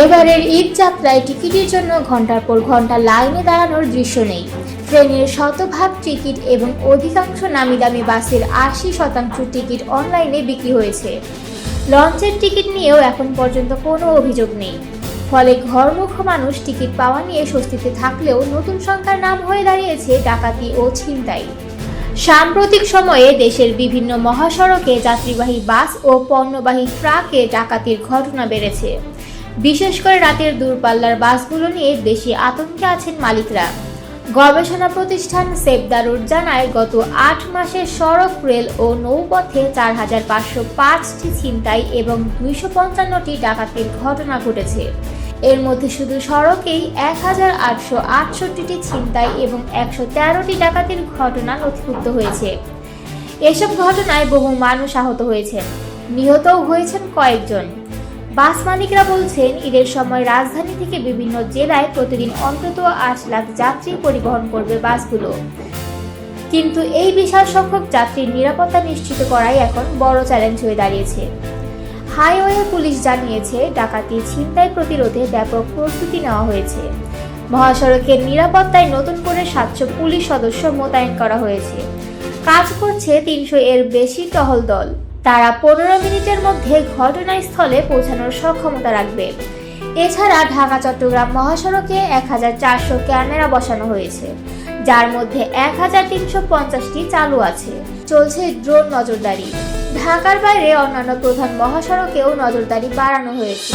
এবারের ঈদ যাত্রায় টিকিটের জন্য ঘণ্টার পর ঘণ্টা লাইনে দাঁড়ানোর দৃশ্য নেই। ট্রেনের শতভাগ টিকিট এবং অধিকাংশ নামি দামি বাসের আশি শতাংশ টিকিট অনলাইনে বিক্রি হয়েছে। লঞ্চের টিকিট নিয়েও এখন পর্যন্ত কোনো অভিযোগ নেই। ফলে ঘরমুখ মানুষ টিকিট পাওয়া নিয়ে স্বস্তিতে থাকলেও নতুন সংখ্যার নাম হয়ে দাঁড়িয়েছে ডাকাতি ও ছিনতাই। সাম্প্রতিক সময়ে দেশের বিভিন্ন মহাসড়কে যাত্রীবাহী বাস ও পণ্যবাহী ট্রাকে ডাকাতির ঘটনা বেড়েছে। বিশেষ করে রাতের দূরপাল্লার বাসগুলো নিয়ে বেশি আতঙ্কে আছেন মালিকরা। গবেষণা প্রতিষ্ঠান সেবদারুর জানায়, গত আট মাসে সড়ক, রেল ও নৌপথে চার হাজার পাঁচশো পাঁচটি ছিনতাই এবং দুইশো পঞ্চান্নটি ডাকাতির ঘটনা ঘটেছে। এর মধ্যে শুধু সড়কেই এক হাজার আটশো আটষট্টিটি ছিনতাই এবং একশো তেরোটি ডাকাতির ঘটনা নথিভুক্ত হয়েছে। এসব ঘটনায় বহু মানুষ আহত হয়েছেন। নিহতও হয়েছেন কয়েকজন। বাস মালিকরা বলছেন, ঈদের সময় রাজধানী থেকে বিভিন্ন জেলায় প্রতিদিন অন্তত আট লাখ যাত্রী পরিবহন করবে বাসগুলো। কিন্তু এই বিশাল সংখ্যক যাত্রীর নিরাপত্তা নিশ্চিত করাই এখন বড় চ্যালেঞ্জ হয়ে দাঁড়িয়েছে। হাইওয়ে পুলিশ জানিয়েছে, ডাকাতি ছিনতাই প্রতিরোধে ব্যাপক প্রস্তুতি নেওয়া হয়েছে। মহাসড়কের নিরাপত্তায় নতুন করে সাতশো পুলিশ সদস্য মোতায়েন করা হয়েছে। কাজ করছে তিনশো এর বেশি টহল দল। তারা পনেরো মিনিটের মধ্যে ঘটনাস্থলে পৌঁছানোর সক্ষমতা রাখবে। এছাড়া ঢাকা, চট্টগ্রাম মহাসড়কে এক হাজার চারশো ক্যামেরা বসানো হয়েছে, যার মধ্যে এক হাজার তিনশো পঞ্চাশটি চালু আছে। চলছে ড্রোন নজরদারি। ঢাকার বাইরে অন্যান্য প্রধান মহাসড়কেও নজরদারি বাড়ানো হয়েছে।